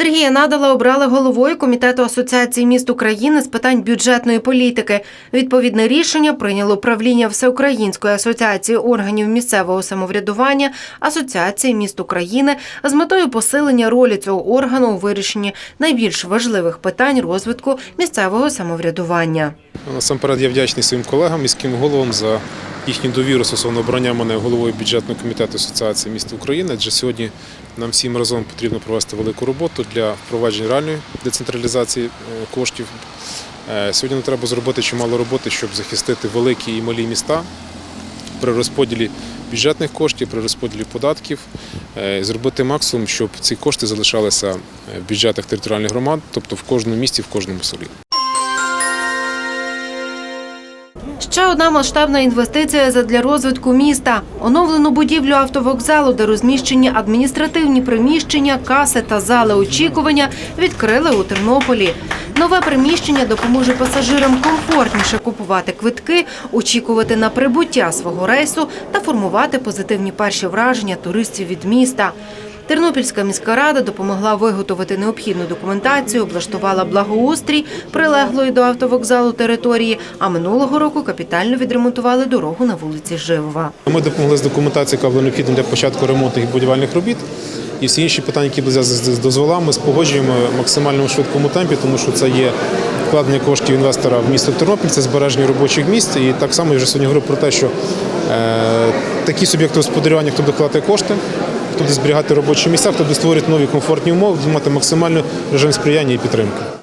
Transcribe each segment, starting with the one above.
Сергія Надала обрали головою комітету Асоціації міст України з питань бюджетної політики. Відповідне рішення прийняло правління Всеукраїнської асоціації органів місцевого самоврядування Асоціації міст України з метою посилення ролі цього органу у вирішенні найбільш важливих питань розвитку місцевого самоврядування. Насамперед я вдячний своїм колегам, міським головам за їхню довіру стосовно обрання мене головою бюджетного комітету Асоціації міст України. Адже сьогодні нам всім разом потрібно провести велику роботу для впровадження реальної децентралізації е, коштів. Е, Сьогодні нам треба зробити чимало роботи, щоб захистити великі і малі міста при розподілі бюджетних коштів, при розподілі податків, е, зробити максимум, щоб ці кошти залишалися в бюджетах територіальних громад, тобто в кожному місті, в кожному селі. Ще одна масштабна інвестиція задля розвитку міста. Оновлену будівлю автовокзалу, де розміщені адміністративні приміщення, каси та зали очікування, відкрили у Тернополі. Нове приміщення допоможе пасажирам комфортніше купувати квитки, очікувати на прибуття свого рейсу та формувати позитивні перші враження туристів від міста. Тернопільська міська рада допомогла виготовити необхідну документацію, облаштувала благоустрій прилеглої до автовокзалу території, а минулого року капітально відремонтували дорогу на вулиці Живова. Ми допомогли з документацією, яка була необхідна для початку ремонту і будівельних робіт. І всі інші питання, які були з дозволами, спогоджуємо в максимально швидкому темпі, тому що це є вкладення коштів інвестора в місто Тернопіль, це збереження робочих місць. І так само я вже сьогодні говорив про те, що е, такі суб'єкти господарювання, хто буде вкладати кошти, буде зберігати робочі місця, хто буде створювати нові комфортні умови, мати максимальний режим сприяння і підтримки.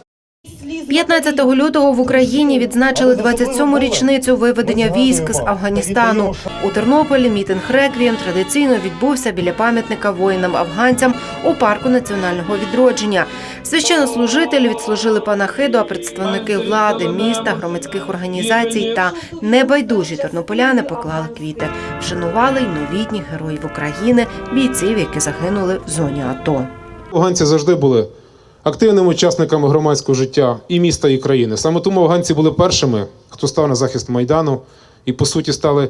15 лютого в Україні відзначили 27-му річницю виведення військ з Афганістану. У Тернополі мітинг реквієм традиційно відбувся біля пам'ятника воїнам-афганцям у парку національного відродження. Священнослужителі відслужили панахиду, а представники влади, міста, громадських організацій та небайдужі тернополяни поклали квіти. Вшанували й новітніх героїв України, бійців, які загинули в зоні АТО. Афганці завжди були активними учасниками громадського життя і міста, і країни. Саме тому афганці були першими, хто став на захист Майдану і, по суті, стали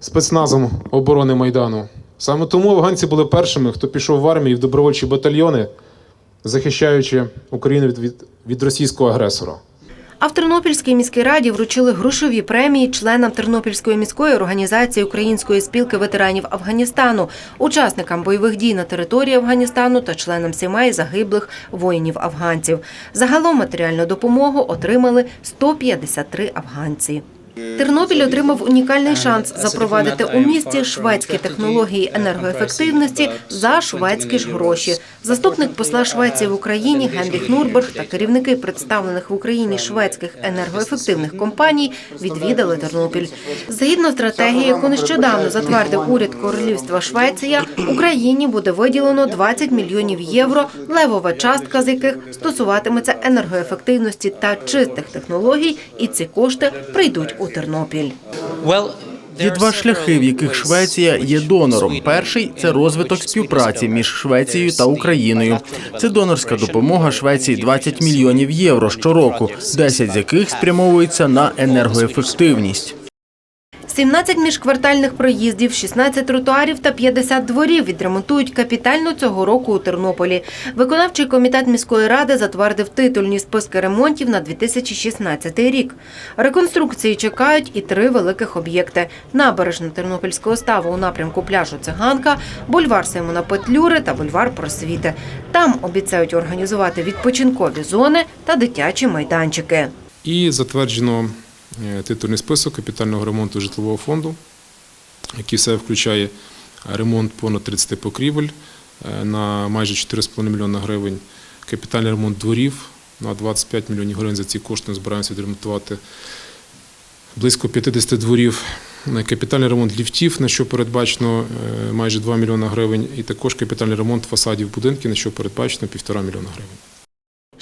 спецназом оборони Майдану. Саме тому афганці були першими, хто пішов в армію в добровольчі батальйони, захищаючи Україну від, від, від російського агресора. А в Тернопільській міській раді вручили грошові премії членам Тернопільської міської організації Української спілки ветеранів Афганістану, учасникам бойових дій на території Афганістану та членам сімей загиблих воїнів-афганців. Загалом матеріальну допомогу отримали 153 афганці. Тернопіль отримав унікальний шанс запровадити у місті шведські технології енергоефективності за шведські ж гроші. Заступник посла Швеції в Україні Генріх Нурберг та керівники представлених в Україні шведських енергоефективних компаній відвідали Тернопіль. Згідно стратегії, яку нещодавно затвердив уряд Королівства Швеція, Україні буде виділено 20 мільйонів євро, левова частка з яких стосуватиметься енергоефективності та чистих технологій, і ці кошти прийдуть у Тернопіль. Є два шляхи, в яких Швеція є донором. Перший це розвиток співпраці між Швецією та Україною. Це донорська допомога Швеції 20 мільйонів євро щороку, 10 з яких спрямовуються на енергоефективність. 17 міжквартальних проїздів, 16 тротуарів та 50 дворів відремонтують капітально цього року у Тернополі. Виконавчий комітет міської ради затвердив титульні списки ремонтів на 2016 рік. Реконструкції чекають і три великих об'єкти: набережна Тернопільського ставу у напрямку пляжу Циганка, бульвар Симона Петлюри та бульвар Просвіти. Там обіцяють організувати відпочинкові зони та дитячі майданчики. І затверджено титульний список капітального ремонту житлового фонду, який все включає ремонт понад 30 покрівель е, на майже 4,5 мільйона гривень, капітальний ремонт дворів на 25 мільйонів гривень. За ці кошти ми збираємося відремонтувати близько 50 дворів. Е, Капітальний ремонт ліфтів, на що передбачено е, майже 2 мільйона гривень, і також капітальний ремонт фасадів будинків, на що передбачено 1,5 мільйона гривень.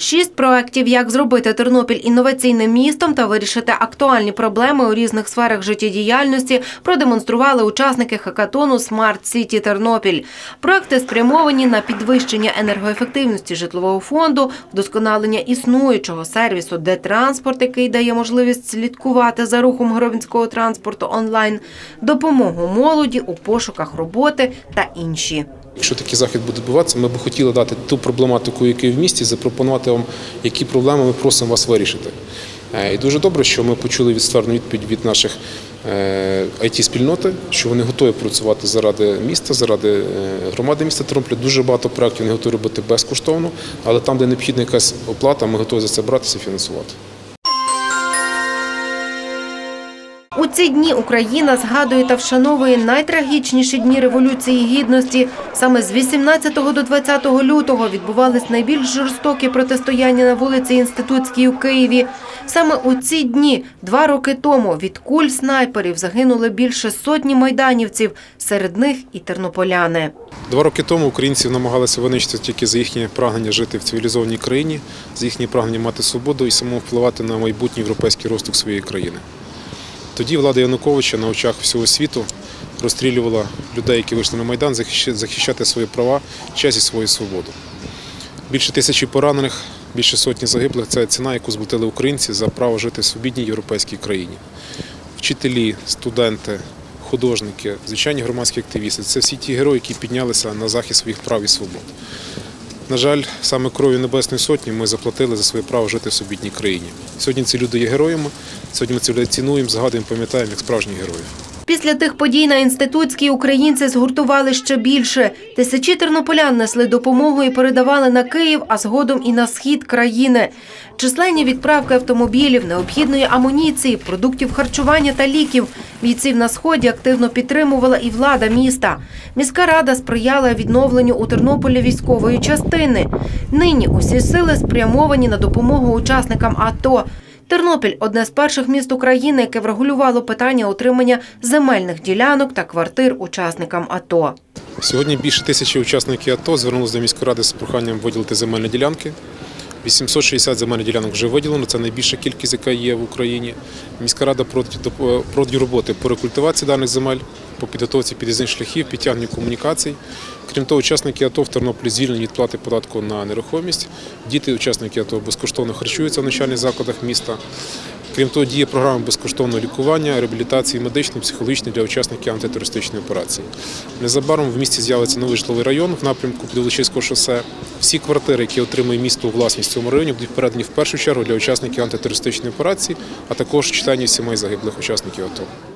Шість проєктів, як зробити Тернопіль інноваційним містом та вирішити актуальні проблеми у різних сферах життєдіяльності, продемонстрували учасники хакатону Смарт Сіті Тернопіль. Проекти спрямовані на підвищення енергоефективності житлового фонду, вдосконалення існуючого сервісу «Де-транспорт», який дає можливість слідкувати за рухом громадського транспорту онлайн, допомогу молоді у пошуках роботи та інші. Якщо такий захід буде відбуватися, ми б хотіли дати ту проблематику, яка в місті, запропонувати вам, які проблеми ми просимо вас вирішити. Е, І дуже добре, що ми почули відствердну відповідь від наших it спільноти що вони готові працювати заради міста, заради е, громади міста Тернополя. Дуже багато проєктів вони готові робити безкоштовно, але там, де необхідна якась оплата, ми готові за це братися і фінансувати. Ці дні Україна згадує та вшановує найтрагічніші дні Революції Гідності. Саме з 18 до 20 лютого відбувались найбільш жорстокі протистояння на вулиці Інститутській у Києві. Саме у ці дні, два роки тому, від куль снайперів загинули більше сотні майданівців, серед них і тернополяни. Два роки тому українців намагалися винищити тільки за їхнє прагнення жити в цивілізованій країні, за їхнє прагнення мати свободу і самому впливати на майбутній європейський розвиток своєї країни. Тоді влада Януковича на очах всього світу розстрілювала людей, які вийшли на Майдан, захищати свої права, честь і свою свободу. Більше тисячі поранених, більше сотні загиблих це ціна, яку зплатили українці за право жити в свобідній європейській країні. Вчителі, студенти, художники, звичайні громадські активісти це всі ті герої, які піднялися на захист своїх прав і свобод. На жаль, саме кров'ю Небесної Сотні ми заплатили за своє право жити в свобідній країні. Сьогодні ці люди є героями. Сьогодні ми людей цінуємо, згадуємо, пам'ятаємо як справжніх героїв. Після тих подій на інститутській українці згуртували ще більше. Тисячі тернополян несли допомогу і передавали на Київ, а згодом і на схід країни. Численні відправки автомобілів, необхідної амуніції, продуктів харчування та ліків. Бійців на сході активно підтримувала і влада міста. Міська рада сприяла відновленню у Тернополі військової частини. Нині усі сили спрямовані на допомогу учасникам АТО. Тернопіль одне з перших міст України, яке врегулювало питання отримання земельних ділянок та квартир учасникам АТО. Сьогодні більше тисячі учасників АТО звернулися до міської ради з проханням виділити земельні ділянки. 860 земельних ділянок вже виділено, це найбільша кількість, яка є в Україні. Міська рада проводить роботи по рекультивації даних земель, по підготовці під'їзних шляхів, підтягненню комунікацій. Крім того, учасники АТО в Тернополі звільнені від плати податку на нерухомість. Діти, учасники АТО безкоштовно харчуються в навчальних закладах міста. Крім того, діє програма безкоштовного лікування, реабілітації медичної, психологічної для учасників антитерористичної операції. Незабаром в місті з'явиться новий житловий район в напрямку Підволочиського шосе. Всі квартири, які отримує місто у власність цьому районі, будуть передані в першу чергу для учасників антитерористичної операції, а також читання сімей загиблих учасників АТО.